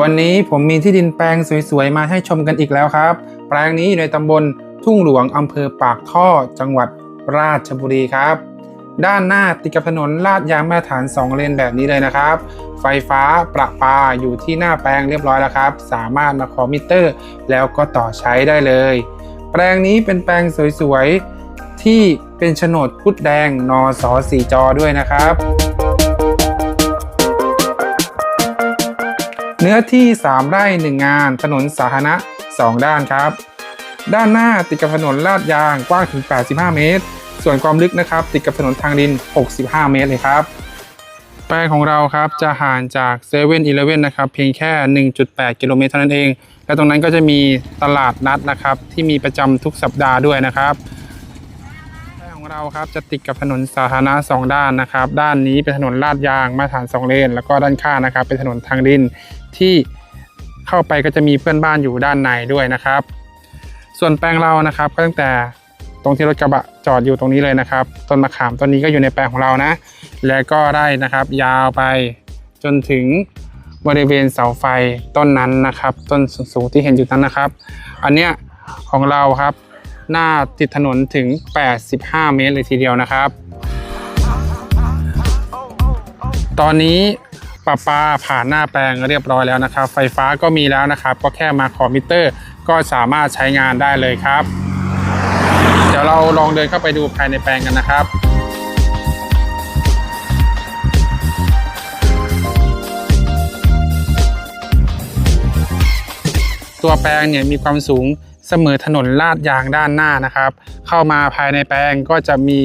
วันนี้ผมมีที่ดินแปลงสวยๆ มาให้ชมกันอีกแล้วครับ แปลงนี้อยู่ในตำบลทุ่งหลวงอำเภอปากท่อ จังหวัดราชบุรีครับ ด้านหน้าติดกับถนนลาดยางมาตรฐาน 2 เลนแบบนี้เลยนะครับ ไฟฟ้าประปาอยู่ที่หน้าแปลงเรียบร้อยแล้วครับ สามารถมาขอมิเตอร์ แล้วก็ต่อใช้ได้เลย แปลงนี้เป็นแปลงสวยๆ ที่เป็นโฉนดพุดแดงนอสอสีจอด้วยนะครับ เนื้อที่ 3 ไร่ 1 งาน ถนนสาธารณะ 2 ด้านครับ ด้านหน้าติดกับถนนลาดยางกว้างถึง 85 เมตร ส่วนความลึกนะครับ ติดกับถนนทางดิน 65 เมตรเลยครับ แปลงของเราครับจะห่างจาก7 e เ e ่ e อนะครับเพียงแค่ 1.8 กิโลเมตรเท่านั้นเอง และตรงนั้นก็จะมีตลาดนัดนะครับที่มีประจำทุกสัปดาห์ด้วยนะครับ ของเราครับจะติดกับถนนสาธารณะ2ด้านนะครับ ด้านนี้เป็นถนนลาดยางมาตรฐาน2เลน แล้วก็ด้านข้างนะครับ เป็นถนนทางดินที่เข้าไปก็จะมีเพื่อนบ้านอยู่ด้านในด้วยนะครับ ส่วนแปลงเรานะครับก็ตั้งแต่ตรงที่รถกระบะจอดอยู่ตรงนี้เลยนะครับ ต้นมะขามต้นนี้ก็อยู่ในแปลงของเรานะ และก็ได้นะครับ ยาวไปจนถึงบริเวณเสาไฟต้นนั้นนะครับ ต้นสูงๆที่เห็นอยู่นั้นนะครับ อันเนี้ยของเราครับ หน้าติดถนนถึง 85 เมตรเลยทีเดียวนะครับ ตอนนี้ประปาผ่านหน้าแปลงเรียบร้อยแล้วนะครับ ไฟฟ้าก็มีแล้วนะครับ ก็แค่มาขอมิเตอร์ ก็สามารถใช้งานได้เลยครับ เดี๋ยวเราลองเดินเข้าไปดูภายในแปลงกันนะครับตัวแปลงเนี่ยมีความสูง เสมอถนนลาดยางด้านหน้านะครับ เข้ามาภายในแปลงก็จะมี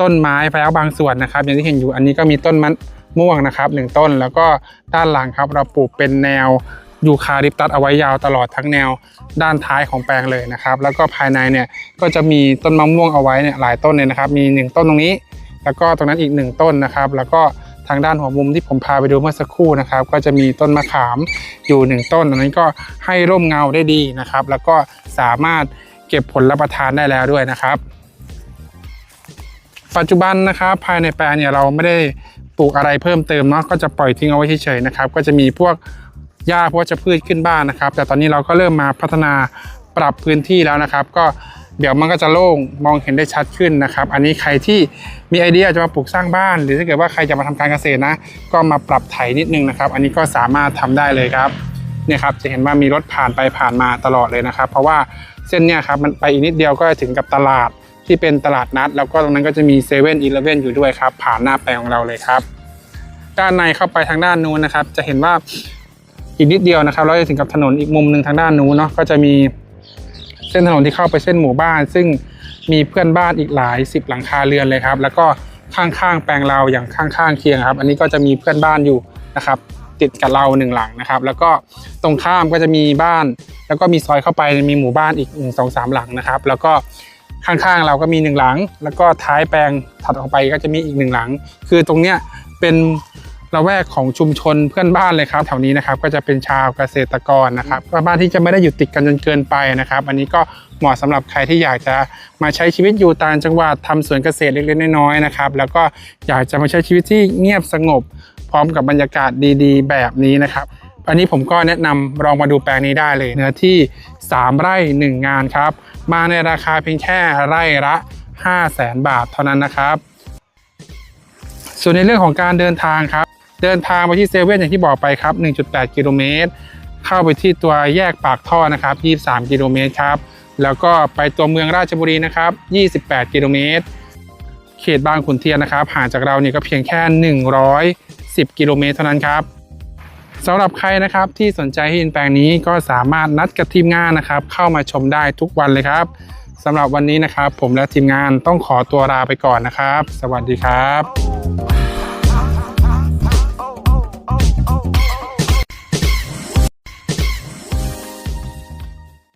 ต้นไม้ไปแล้วบางส่วนนะครับ อย่างที่เห็นอยู่อันนี้ก็มีต้นมันม่วงนะครับหนึ่งต้นแล้วก็ด้านหลังครับเราปลูกเป็นแนวยูคาลิปตัสเอาไว้ยาวตลอดทั้งแนวด้านท้ายของแปลงเลยนะครับ แล้วก็ภายในเนี่ยก็จะมีต้นมะม่วงเอาไว้เนี่ยหลายต้นเลยนะครับ มีหนึ่งต้นตรงนี้ แล้วก็ตรงนั้นอีกหนึ่งต้นนะครับ แล้วก็ ทางด้านหัวมุมที่ผมพาไปดูเมื่อสักครู่นะครับ ก็จะมีต้นมะขามอยู่หนึ่งต้นอันนั้ก็ให้ร่มเงาได้ดีนะครับ แล้วก็สามารถเก็บผลรับประทานได้แล้วด้วยนะครับ ปัจจุบันนะครับ ภายในแปลงเนี่ยเราไม่ได้ปลูกอะไรเพิ่มเติมเนาะก็จะปล่อยทิ้งเอาไว้เฉยๆนะครับ ก็จะมีพวกหญ้าพวกจะพืชขึ้นบ้านนะครับ แต่ตอนนี้เราก็เริ่มมาพัฒนาปรับพื้นที่แล้วนะครับ ก็ เดี๋ยวมันก็จะโล่งมองเห็นได้ชัดขึ้นนะครับ อันนี้ใครที่มีไอเดียจะมาปลูกสร้างบ้าน หรือถ้าเกิดว่าใครจะมาทำการเกษตรนะ ก็มาปรับไถนิดนึงนะครับ อันนี้ก็สามารถทำได้เลยครับเนี่ยครับจะเห็นว่ามีรถผ่านไปผ่านมาตลอดเลยนะครับ เพราะว่าเส้นเนี่ยครับมันไปอีกนิดเดียวก็ถึงกับตลาดที่เป็นตลาดนัด แล้วก็ตรงนั้นก็จะมีเซเว่นอีเลฟเว่นอยู่ด้วยครับ ผ่านหน้าแปลงของเราเลยครับ ด้านในเข้าไปทางด้านนู้นนะครับ จะเห็นว่าอีกนิดเดียวนะครับ เราจะถึงกับถนนอีกมุมหนึ่งทางด้านนู้นเนาะก็จะมี เส้นถนนที่เข้าไปเส้นหมู่บ้าน ซึ่งมีเพื่อนบ้านอีกหลายสิบหลังคาเรือนเลยครับ แล้วก็ข้างๆแปลงเราอย่างข้างๆเคียงครับ อันนี้ก็จะมีเพื่อนบ้านอยู่นะครับติดกับเราหนึ่งหลังนะครับ แล้วก็ตรงข้ามก็จะมีบ้าน แล้วก็มีซอยเข้าไปมีหมู่บ้านอีกหนึ่งสองสามหลังนะครับ แล้วก็ข้างๆเราก็มีหนึ่งหลัง แล้วก็ท้ายแปลงถัดออกไปก็จะมีอีกหนึ่งหลัง คือตรงเนี้ยเป็น ละแวกของชุมชนเพื่อนบ้านเลยครับแถวนี้นะครับก็จะเป็นชาวเกษตรกรนะครับก็บ้านที่จะไม่ได้อยู่ติดกันจนเกินไปนะครับ อันนี้ก็เหมาะสำหรับใครที่อยากจะมาใช้ชีวิตอยู่ต่างจังหวัดทำสวนเกษตรเล็กๆน้อยๆนะครับแล้วก็อยากจะมาใช้ชีวิตที่เงียบสงบ พร้อมกับบรรยากาศดีๆ แบบนี้นะครับอันนี้ผมก็แนะนำลองมาดูแปลงนี้ได้เลยเนื้อที่ 3 ไร่ 1 งานครับ มาในราคาเพียงแค่ไร่ละ 5 0 0แสนบาทเท่านั้นนะครับ ส่วนในเรื่องของการเดินทางครับ เดินทางไปที่เซเว่นอย่างที่บอกไปครับ 1.8 กิโลเมตร เข้าไปที่ตัวแยกปากท่อนะครับ 23 กิโลเมตรครับ แล้วก็ไปตัวเมืองราชบุรีนะครับ 28 กิโลเมตร เขตบางขุนเทียนนะครับ ห่างจากเราเนี่ยก็เพียงแค่ 110 กิโลเมตรเท่านั้นครับสำหรับใครนะครับที่สนใจที่ดินแปลงนี้ก็สามารถนัดกับทีมงานนะครับ เข้ามาชมได้ทุกวันเลยครับสำหรับวันนี้นะครับ ผมและทีมงานต้องขอตัวลาไปก่อนนะครับ สวัสดีครับ